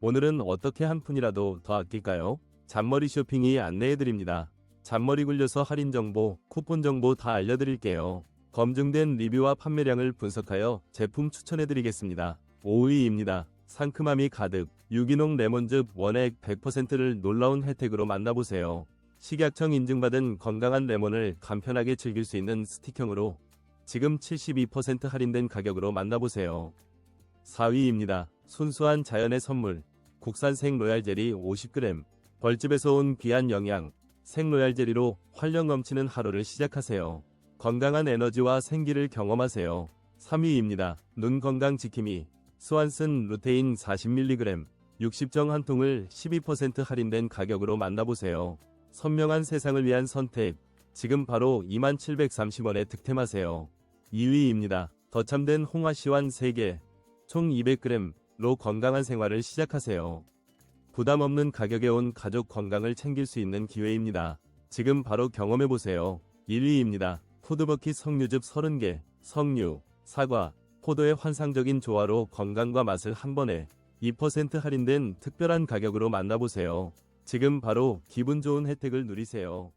오늘은 어떻게 한 푼이라도 더 아낄까요? 잔머리 쇼핑이 안내해드립니다. 잔머리 굴려서 할인 정보, 쿠폰 정보 다 알려드릴게요. 검증된 리뷰와 판매량을 분석하여 제품 추천해드리겠습니다. 5위입니다. 상큼함이 가득 유기농 레몬즙 원액 100%를 놀라운 혜택으로 만나보세요. 식약청 인증받은 건강한 레몬을 간편하게 즐길 수 있는 스틱형으로 지금 72% 할인된 가격으로 만나보세요. 4위입니다. 순수한 자연의 선물 국산 생로얄 젤리 50g 벌집에서 온 귀한 영양 생로얄 젤리로 활력 넘치는 하루를 시작하세요. 건강한 에너지와 생기를 경험하세요. 3위입니다. 눈 건강 지킴이 스완슨 루테인 40mg 60정 한 통을 12% 할인된 가격으로 만나보세요. 선명한 세상을 위한 선택 지금 바로 2730원에 득템하세요. 2위입니다. 더 참된 홍화 시완 3개 총 200g 로 건강한 생활을 시작하세요. 부담 없는 가격에 온 가족 건강을 챙길 수 있는 기회입니다. 지금 바로 경험해보세요. 1위입니다. 푸드버킷 석류즙 30개, 석류, 사과, 포도의 환상적인 조화로 건강과 맛을 한 번에 2% 할인된 특별한 가격으로 만나보세요. 지금 바로 기분 좋은 혜택을 누리세요.